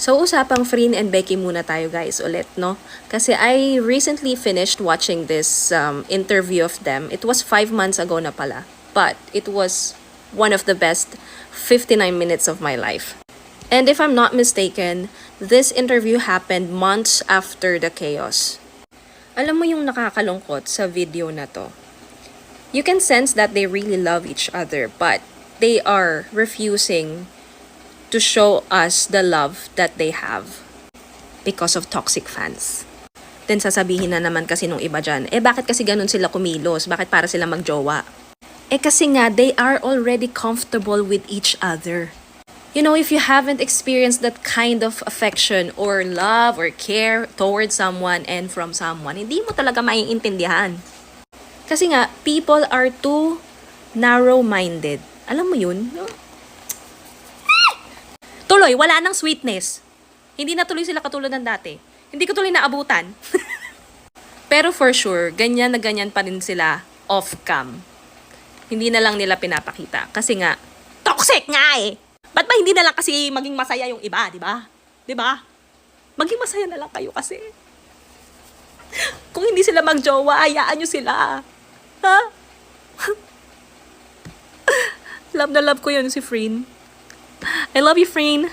So, usapang Freen and Becky muna tayo guys ulit, no? Kasi I recently finished watching this um, interview of them. It was five months ago na pala. But it was one of the best 59 minutes of my life. And if I'm not mistaken, this interview happened months after the chaos. Alam mo yung nakakalungkot sa video na to? You can sense that they really love each other, but they are refusing to show us the love that they have because of toxic fans. Then sasabihin na naman kasi nung iba dyan, eh bakit kasi ganun sila kumilos? Bakit para sila magjowa? Eh kasi nga, they are already comfortable with each other. You know, if you haven't experienced that kind of affection or love or care towards someone and from someone, hindi mo talaga maiintindihan. Kasi nga, people are too narrow-minded. Alam mo yun? Tuloy, wala nang sweetness. Hindi na tuloy sila katulad ng dati. Hindi ko tuloy naabutan. Pero for sure, ganyan na ganyan pa rin sila off-cam. Hindi na lang nila pinapakita. Kasi nga, toxic nga eh! Ba't ba hindi na lang kasi maging masaya yung iba, di ba? Di ba? Maging masaya na lang kayo kasi. Kung hindi sila magjowa, hayaan nyo sila. Ha? love na love ko yun si Freen. I love you, Freen.